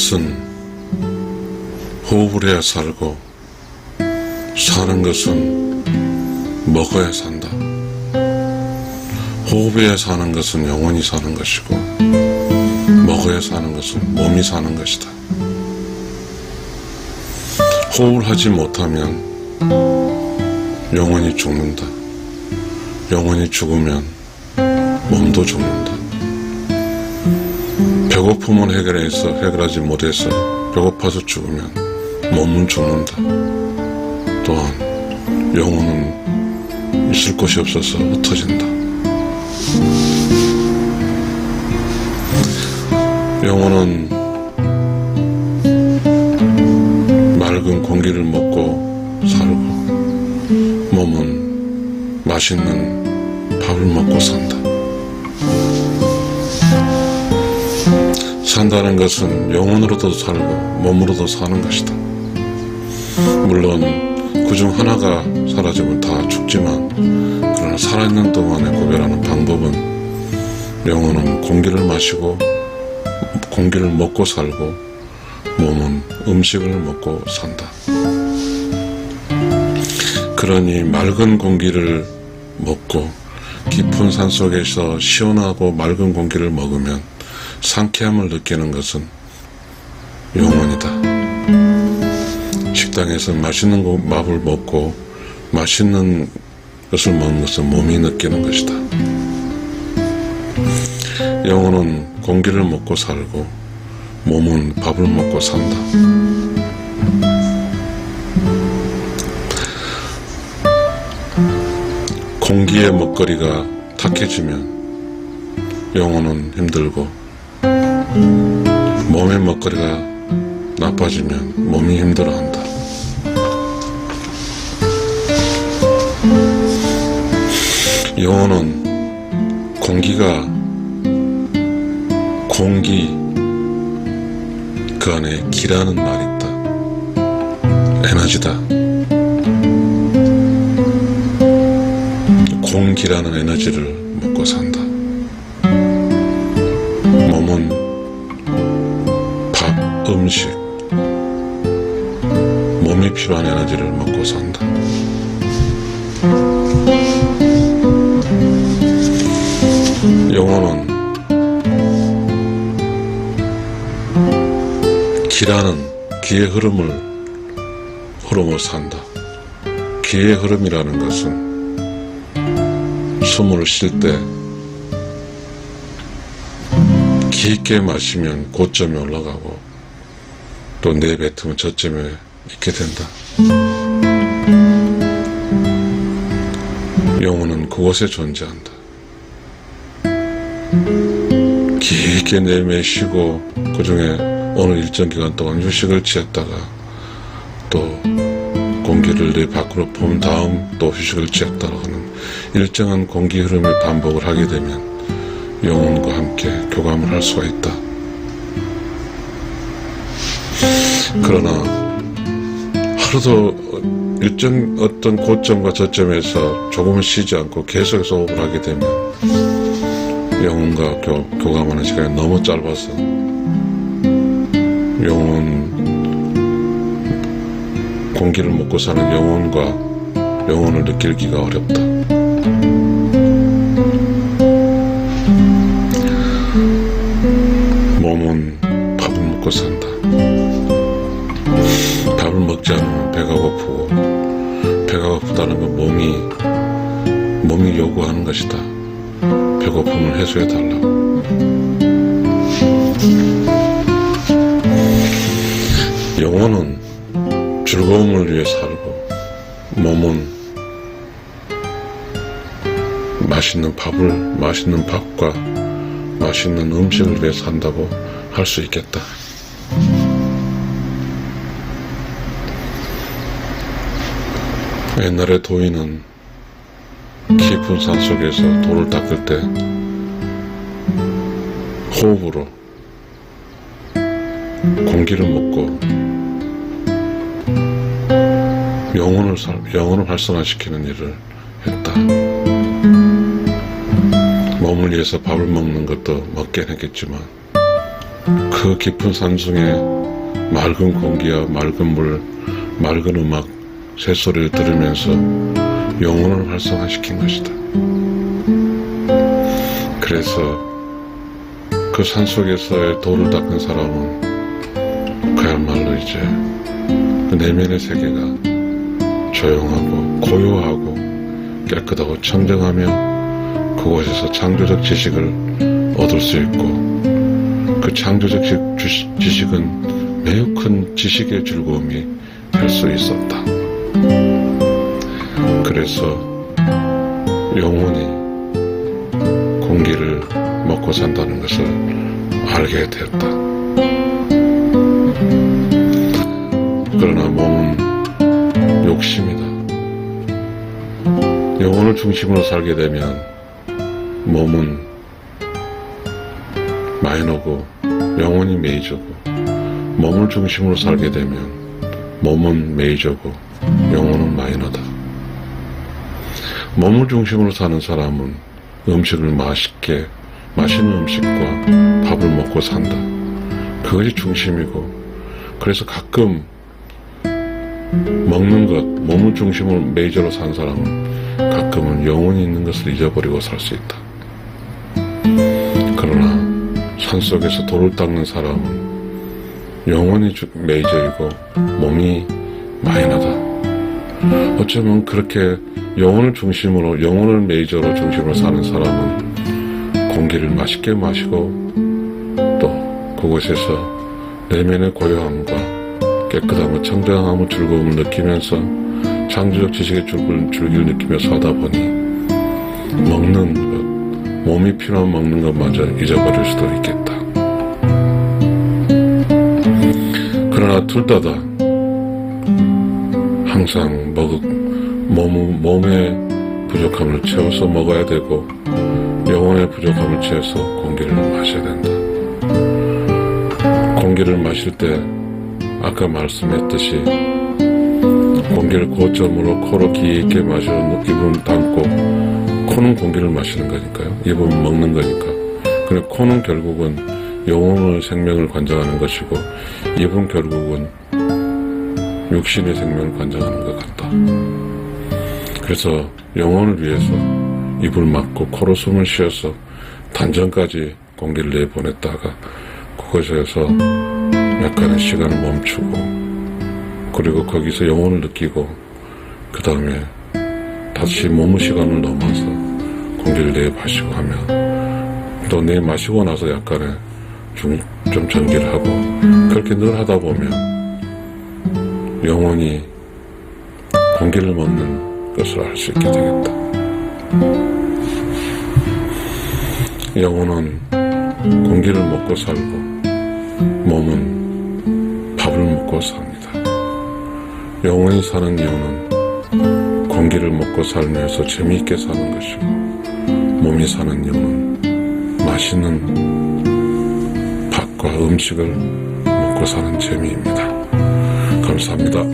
것은 호흡을 해야 살고 사는 것은 먹어야 산다. 호흡해야 사는 것은 영원히 사는 것이고 먹어야 사는 것은 몸이 사는 것이다. 호흡을 하지 못하면 영원히 죽는다. 영원히 죽으면 몸도 죽는다. 배고픔은 해결해서 해결하지 못해서 배고파서 죽으면 몸은 죽는다. 또한 영혼은 있을 곳이 없어서 흩어진다. 영혼은 맑은 공기를 먹고 살고 몸은 맛있는 밥을 먹고 산다. 산다는 것은 영혼으로도 살고 몸으로도 사는 것이다. 물론 그중 하나가 사라지면 다 죽지만 그러나 살아있는 동안에 구별하는 방법은 영혼은 공기를 마시고 공기를 먹고 살고 몸은 음식을 먹고 산다. 그러니 맑은 공기를 먹고 깊은 산 속에서 시원하고 맑은 공기를 먹으면 상쾌함을 느끼는 것은 영혼이다. 식당에서 맛있는 거- 밥을 먹고 맛있는 것을 먹는 것은 몸이 느끼는 것이다. 영혼은 공기를 먹고 살고 몸은 밥을 먹고 산다. 공기의 먹거리가 탁해지면 영혼은 힘들고 몸의 먹거리가 나빠지면 몸이 힘들어한다. 영혼은 공기가 공기 그 안에 기라는 말이 있다. 에너지다. 공기라는 에너지를 먹고 산다. 몸은 밥, 음식, 몸이 필요한 에너지를 먹고 산다. 영혼은 기라는 기의 흐름을 흐름을 산다. 기의 흐름이라는 것은 숨을 쉴 때 깊게 마시면 고점에 올라가고 또 내뱉으면 저점에 있게 된다. 영혼은 그곳에 존재한다. 깊게 내매쉬고 그 중에 어느 일정 기간 동안 휴식을 취했다가 또 공기를 내 밖으로 본 다음 또 휴식을 취했다가 하는 일정한 공기 흐름을 반복을 하게 되면 영혼과 함께 교감을 할 수가 있다. 그러나 하루도 일정 어떤 고점과 저점에서 조금은 쉬지 않고 계속해서 호흡을 하게 되면 영혼과 교, 교감하는 시간이 너무 짧아서 영혼 공기를 먹고 사는 영혼과 영혼을 느끼기가 어렵다. 몸은 밥을 먹고 산다. 밥을 먹지 않으면 배가 고프고 배가 고프다는 건 몸이 몸이 요구하는 것이다. 배고픔을 해소해 달라고. 영혼은 즐거움을 위해 살고 몸은 맛있는 밥을 맛있는 밥과 맛있는 음식을 위해 산다고 할 수 있겠다. 옛날에 도인은 깊은 산 속에서 돌을 닦을 때 호흡으로 공기를 먹고 영혼을 살, 영혼을 활성화시키는 일을 했다. 몸을 위해서 밥을 먹는 것도 먹긴 했겠지만 그 깊은 산중에 맑은 공기와 맑은 물, 맑은 음악, 새소리를 들으면서 영혼을 활성화시킨 것이다. 그래서 그 산속에서의 돌을 닦은 사람은 그야말로 이제 그 내면의 세계가 조용하고 고요하고 깨끗하고 청정하며 그곳에서 창조적 지식을 얻을 수 있고 그 창조적 지식은 매우 큰 지식의 즐거움이 될 수 있었다. 그래서 영혼이 공기를 먹고 산다는 것을 알게 되었다. 그러나 몸은 욕심이다. 영혼을 중심으로 살게 되면 몸은 마이너고 영혼이 메이저고 몸을 중심으로 살게 되면 몸은 메이저고 영혼은 마이너다. 몸을 중심으로 사는 사람은 음식을 맛있게 맛있는 음식과 밥을 먹고 산다. 그것이 중심이고 그래서 가끔 먹는 것, 몸을 중심으로 메이저로 산 사람은 가끔은 영혼이 있는 것을 잊어버리고 살 수 있다. 그러나 산속에서 돌을 닦는 사람은 영혼이 주- 메이저이고 몸이 마이너다. 어쩌면 그렇게 영혼을 중심으로, 영혼을 메이저로 중심으로 사는 사람은 공기를 맛있게 마시고 또 그곳에서 내면의 고요함과 깨끗함과 청정함과 즐거움을 느끼면서 창조적 지식의 줄을, 줄기를 느끼면서 하다 보니 먹는 것, 몸이 필요한 먹는 것마저 잊어버릴 수도 있겠다. 그러나 둘 다 다 항상 먹, 몸, 몸의 부족함을 채워서 먹어야 되고 영혼의 부족함을 채워서 공기를 마셔야 된다. 공기를 마실 때 아까 말씀했듯이 공기를 고점으로 코로 깊게 마셔 입은 담고 코는 공기를 마시는 거니까요. 입은 먹는 거니까. 그래 코는 결국은 영혼의 생명을 관장하는 것이고 입은 결국은 육신의 생명을 관장하는 것 같다. 그래서 영혼을 위해서 입을 막고 코로 숨을 쉬어서 단전까지 공기를 내보냈다가 그곳에서 약간의 시간을 멈추고 그리고 거기서 영혼을 느끼고 그 다음에 다시 몸의 시간을 넘어서 공기를 내 마시고 하면 또 내 마시고 나서 약간의 좀, 좀 전기를 하고 그렇게 늘 하다 보면 영혼이 공기를 먹는 것을 알 수 있게 되겠다. 영혼은 공기를 먹고 살고 몸은 밥을 먹고 삽니다. 영혼이 사는 이유는 공기를 먹고 살면서 재미있게 사는 것이고 몸이 사는 이유는 맛있는 밥과 음식을 먹고 사는 재미입니다. 감사합니다.